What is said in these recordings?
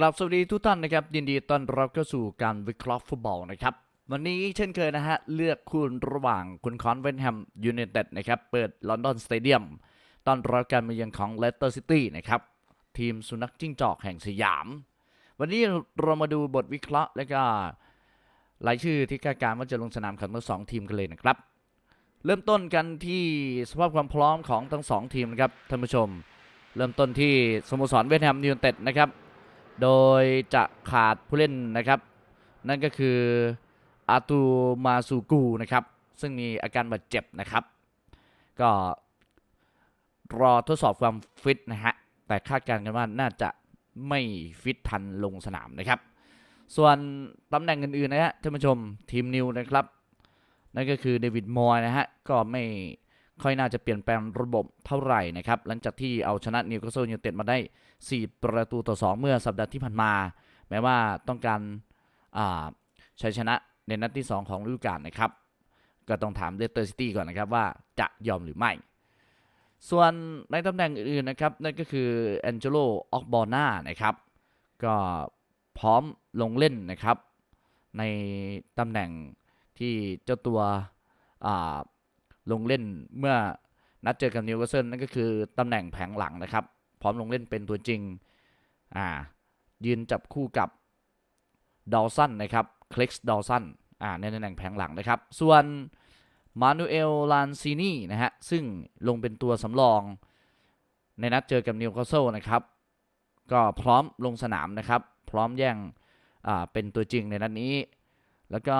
กลับสวัสดีทุกท่านนะครับ ยินดีต้อนรับเข้าสู่การวิเคราะห์ฟุตบอลนะครับ วันนี้เช่นเคยนะฮะ เลือกคู่ระหว่างคุณคอนเวนแฮมยูไนเต็ดนะครับ เปิดลอนดอนสเตเดียมต้อนรับการมาเยือนของเลสเตอร์ซิตี้นะครับ ทีมสุนัขจิ้งจอกแห่งสยาม วันนี้เรามาดูบทวิเคราะห์และก็รายชื่อที่คาดการณ์ว่าจะลงสนามของทั้งสองทีมกันเลยนะครับ เริ่มต้นกันที่สภาพความพร้อมของทั้งสองทีมนะครับท่านผู้ชม เริ่มต้นที่สโมสรเวสต์แฮมยูไนเต็ดนะครับ โดยจะขาดผู้เล่นนะครับ นั่นก็คืออาตูมาซูกูนะครับ ซึ่งมีอาการบาดเจ็บนะครับ ก็รอทดสอบความฟิตนะฮะ แต่คาดการณ์กันว่าน่าจะไม่ฟิตทันลงสนามนะครับ ส่วนตำแหน่งอื่นๆนะฮะท่านผู้ชมทีมนิวนะครับ นั่นก็คือเดวิดมอยนะฮะ ก็ไม่ ค่อยน่าจะเปลี่ยนแปลงระบบเท่าไหร่นะครับหลังจากที่เอาชนะนิวคาสเซิลยูไนเต็ดมาได้ 4 ประตูต่อ 2 เมื่อสัปดาห์ที่ผ่านมา แม้ว่าต้องการอ่าชัยชนะในนัดที่ 2 ของฤดูกาลนะครับ ก็ต้องถามเลสเตอร์ซิตี้ก่อนนะครับว่าจะยอมหรือไม่ ส่วนในตำแหน่งอื่นๆนะครับ นั่นก็คือแองเจโลออกบอนานะครับ ก็พร้อมลงเล่นนะครับ ในตำแหน่งที่เจ้าตัวอ่า ลงเล่นเมื่อนัดเจอกับนิวคาสเซิลนั่นก็คือตำแหน่งแผงหลังนะครับ พร้อมลงเล่นเป็นตัวจริงอ่ายืนจับคู่กับดอลสันนะครับคลิกส์ดอลสันอ่าในตำแหน่งแผงหลังนะครับ ส่วนมานูเอลลานซินีนะฮะซึ่งลงเป็นตัวสำรอง ในนัดเจอกับนิวคาสเซิลนะครับ ก็พร้อมลงสนามนะครับ พร้อมแย่งอ่าเป็นตัวจริงในนัดนี้ แล้วก็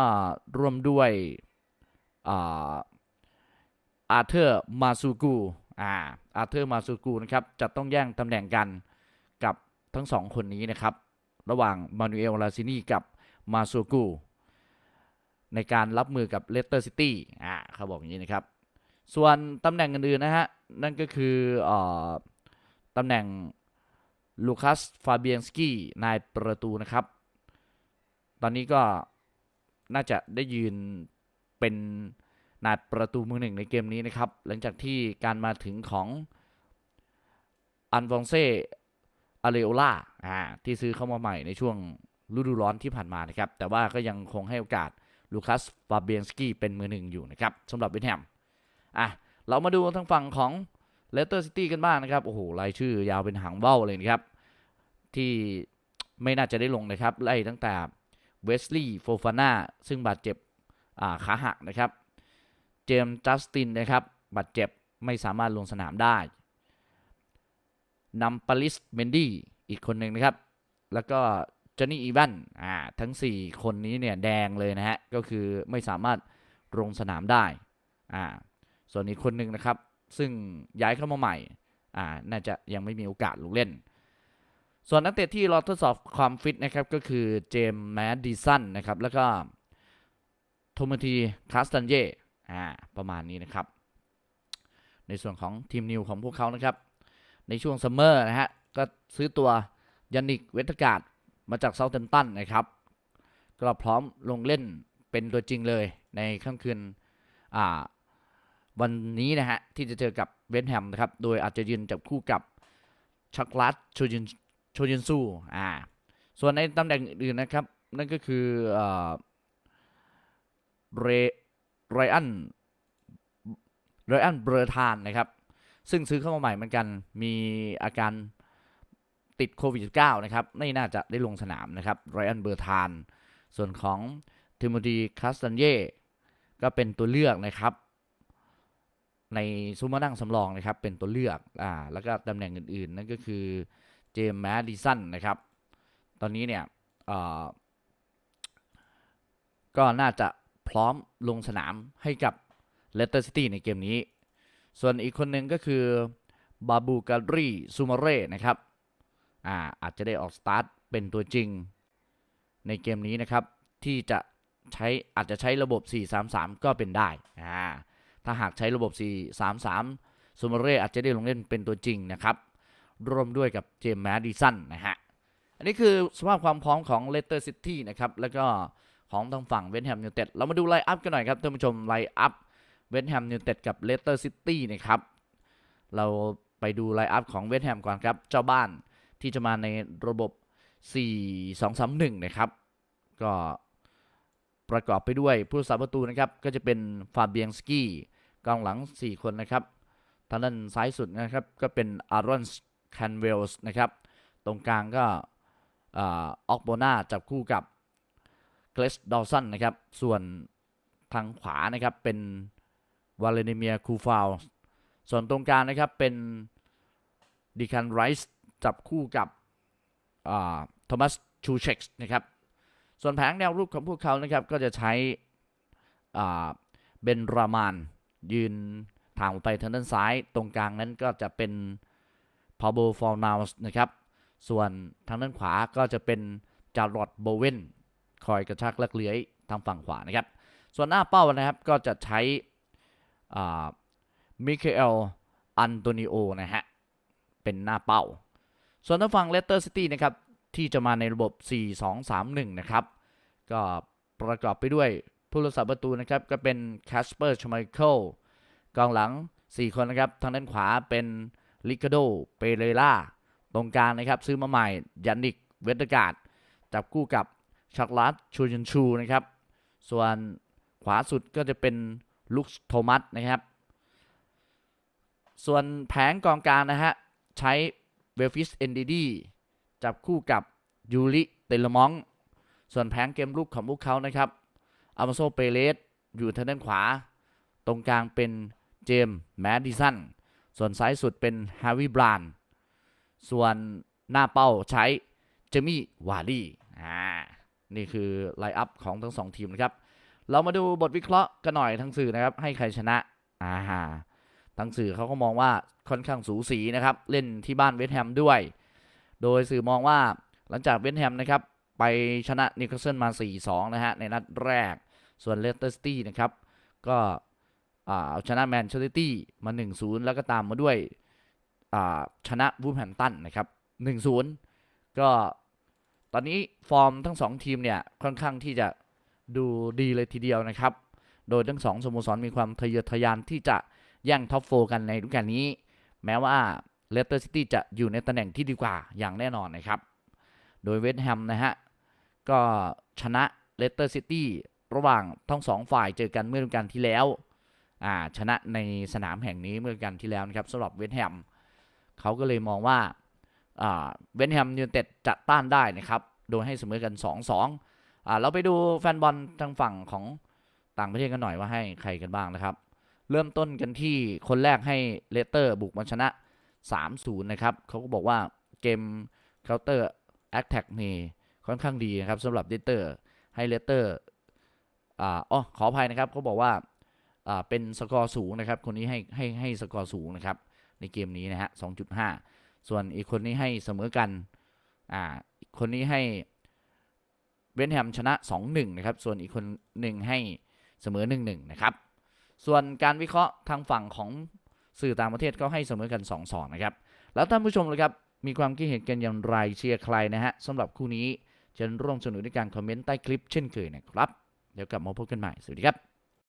ร่วมด้วยอ่า อาเธอร์มาซูกูอ่าอาเธอร์มาซูกูนะครับจะต้องแย่งตำแหน่งกันกับทั้งสองคนนี้นะครับ ระหว่างมานูเอลลาซินีกับมาซูกูในการรับมือกับเลสเตอร์ซิตี้อ่าเขาบอกอย่างนี้นะครับ ส่วนตำแหน่งอื่นๆนะฮะ นั่นก็คืออตำแหน่งลูคัสฟาเบียนสกี้นายประตูนะครับ ตอนนี้ก็น่าจะได้ยืนเป็น นายประตูมือหนึ่งในเกมนี้นะครับ หลังจากที่การมาถึงของอันฟองเซอาเรโอล่าที่ซื้อเข้ามาใหม่ในช่วงฤดูร้อนที่ผ่านมานะครับ แต่ว่าก็ยังคงให้โอกาสลูคัสฟาเบียนสกี้เป็นมือหนึ่งอยู่นะครับสำหรับเวสต์แฮมอะเรามาดูทางฝั่งของเลสเตอร์ซิตี้กันบ้างนะครับ โอ้โห รายชื่อยาวเป็นหางว่าวเลยนะครับ ที่ไม่น่าจะได้ลงนะครับ ไล่ตั้งแต่เวสลีย์โฟฟาน่าซึ่งบาดเจ็บขาหักนะครับ เจมส์จัสตินนะครับบาดเจ็บไม่สามารถลงสนามได้นัมปาริสเมนดี้อีกคนหนึ่งนะครับ แล้วก็จอนนี่อีวันอ่าทั้ง 4 คนนี้เนี่ยแดงเลยนะฮะ ก็คือไม่สามารถลงสนามได้อ่าส่วนอีกคนหนึ่งนะครับ ซึ่งย้ายเข้ามาใหม่อ่าน่าจะยังไม่มีโอกาสลงเล่น ส่วนนักเตะที่รอทดสอบความฟิตนะครับ ก็คือเจมส์แมดดิสันนะครับ แล้วก็โทมัทีคาสตันเย อ่าประมาณนี้นะครับ ในส่วนของทีมนิวของพวกเขานะครับ ในช่วงซัมเมอร์นะฮะก็ซื้อตัวยันนิกเวทกาดมาจากเซาเทมตันนะครับ ก็พร้อมลงเล่นเป็นตัวจริงเลยในค่ำคืนอ่าวันนี้นะฮะ ที่จะเจอกับเวนแฮมนะครับ โดยอาจจะยืนจับคู่กับชักลัสโชยินโชยินซูอ่าส่วนในตำแหน่งอื่นนะครับ นั่นก็คืออ่าเร ไรอันไรอันเบรธานนะครับ ซึ่งซื้อเข้ามาใหม่เหมือนกัน มีอาการติดโควิด -19 นะครับ ไม่น่าจะได้ลงสนามนะครับไรอันเบรธาน ส่วนของทิโมธีคาสตันเย่ก็เป็นตัวเลือกนะครับ ในซูมานั่งสำรองนะครับ เป็นตัวเลือกอ่าแล้วก็ตำแหน่งอื่นๆ นั่นก็คือเจมส์แมดดิสันนะครับ ตอนนี้เนี่ยก็น่าจะ พร้อมลงสนามให้กับเลสเตอร์ซิตี้ในเกมนี้ ส่วนอีกคนหนึ่งก็คือบาบูการีซูมาเร่นะครับอ่าอาจจะได้ออกสตาร์ทเป็นตัวจริง ในเกมนี้นะครับ ที่จะใช้อาจจะใช้ระบบ 4-3-3 ก็เป็นได้อ่าถ้าหากใช้ระบบ 4-3-3ซูมาเร่อาจจะได้ลงเล่นเป็นตัวจริงนะครับ ร่วมด้วยกับเจมส์แมดดิสันนะฮะ อันนี้คือสภาพความพร้อมของเลสเตอร์ซิตี้นะครับ แล้วก็ ของทางฝั่งเวสต์แฮมยูไนเต็ดเรามาดูไลน์อัพกันหน่อยครับท่านผู้ชมไลน์อัพเวสต์แฮมยูไนเต็ดกับเลสเตอร์ซิตี้นะครับเราไปดูไลน์อัพของเวสต์แฮมก่อนครับ เจ้าบ้านที่จะมาในระบบ 4 2 3 1 นะครับ ก็ประกอบไปด้วยผู้สาประตูนะครับ ก็จะเป็นฟาเบียงสกี้กองหลัง 4 คนนะครับ ทางด้านซ้ายสุดนะครับ ก็เป็นอารอนแคนเวลส์นะครับ ตรงกลางก็ออกโบนาจับคู่กับ เกรสดอลสันนะครับ ส่วนทางขวานะครับเป็นวาเลนิเมียคูฟาวส่วนตรงกลางนะครับเป็นดิคันไรส์จับคู่กับโทมัสชูเช็กนะครับ ส่วนแผงแนวรูปของพวกเขานะครับก็จะใช้เบนรามานยืนทางไปทางด้านซ้าย ตรงกลางนั้นก็จะเป็นพาโบฟอร์นาวส์นะครับ ส่วนทางด้านขวาก็จะเป็นจารอดโบเวน คอยกระชากลักเลื้อยทางฝั่งขวานะครับ ส่วนหน้าเป้านะครับก็จะใช้มิเคเอลอันโตนิโอนะฮะ เป็นหน้าเป้า ส่วนทางฝั่งเลสเตอร์ซิตี้นะครับ ที่จะมาในระบบ 4-2-3-1 นะครับ ก็ประกอบไปด้วยผู้รักษาประตูนะครับ ก็เป็นแคสเปอร์ชไมเคิลกองหลัง 4 คนนะครับ ทางด้านขวาเป็นลิกาโดเปเรล่าตรงกลางนะครับ ซื้อมาใหม่ยันนิกเวสเตกาดจับคู่กับ ชักลัสชูยันชูนะครับ ส่วนขวาสุดก็จะเป็นลุคโทมัสนะครับ ส่วนแผงกองกลางนะฮะ ใช้เวลฟิสเอนดีดีจับคู่กับยูริเตลมอง ส่วนแผงเกมลุกของพวกเขานะครับอามาโซเปเรสอยู่ทางด้านขวา ตรงกลางเป็นเจมส์แมดดิสัน ส่วนซ้ายสุดเป็นฮาวิบราน ส่วนหน้าเป้าใช้เจมี่วารี่ นี่คือไลน์อัพของทั้งสองทีมนะครับ เรามาดูบทวิเคราะห์กันหน่อยทั้งสื่อนะครับ ให้ใครชนะอ่าทั้งสื่อเขาก็มองว่าค่อนข้างสูสีนะครับ เล่นที่บ้านเวสต์แฮมด้วย โดยสื่อมองว่าหลังจากเวสต์แฮมนะครับ ไปชนะนิวคาสเซิลมา 4-2 นะฮะ ในนัดแรก ส่วนเลสเตอร์ซิตี้นะครับ ก็เอาชนะแมนเชสเตอร์ซิตี้มา 1-0 แล้วก็ตามมาด้วยชนะวูฟแฮมตันนะครับ 1-0 ก็ ตอนนี้ฟอร์มทั้ง 2 ทีมเนี่ยค่อนข้างที่จะดูดีเลยทีเดียวนะครับ โดยทั้ง 2สโมสรมีความทะเยอทะยานที่จะแย่งท็อปโฟกันในฤดูกาลนี้ แม้ว่าเลสเตอร์ซิตี้จะอยู่ในตำแหน่งที่ดีกว่าอย่างแน่นอนนะครับ โดยเวสต์แฮมนะฮะ ก็ชนะเลสเตอร์ซิตี้ระหว่างทั้งสองฝ่ายเจอกันเมื่อฤดูกาลที่แล้วอ่าชนะในสนามแห่งนี้เมื่อฤดูกาลที่แล้วนะครับสำหรับเวสต์แฮมเขาก็เลยมองว่าอ่า เวสต์แฮมยูไนเต็ดจะต้านได้นะครับ โดยให้เสมอกัน 2-2อ่าเราไปดูแฟนบอลทางฝั่งของต่างประเทศกันหน่อยว่าให้ใครกันบ้างนะครับ เริ่มต้นกันที่คนแรกให้เลสเตอร์บุกมาชนะ 3-0 นะครับเขาก็บอกว่าเกมเคาน์เตอร์แอคแท็กนี่ค่อนข้างดีนะครับสำหรับเลสเตอร์ให้เลสเตอร์อ่าอ๋อขออภัยนะครับเขาบอกว่าอ่าเป็นสกอร์สูงนะครับ คนนี้ให้ให้ให้สกอร์สูงนะครับในเกมนี้นะฮะ 2.5 ส่วนอีกคนนี้ให้เสมอกัน อ่า คนนี้ให้เวนแฮมชนะ 2-1 นะครับ ส่วนอีกคนหนึ่งให้เสมอ 1-1 นะครับ ส่วนการวิเคราะห์ทางฝั่งของสื่อต่างประเทศก็ให้เสมอกัน 2-2 นะครับ แล้วท่านผู้ชมเลยครับ มีความคิดเห็นกันอย่างไรเชียร์ใครนะฮะสำหรับคู่นี้เชิญร่วมสนุกด้วยการคอมเมนต์ใต้คลิปเช่นเคยนะครับ เดี๋ยวกลับมาพบกันใหม่ สวัสดีครับ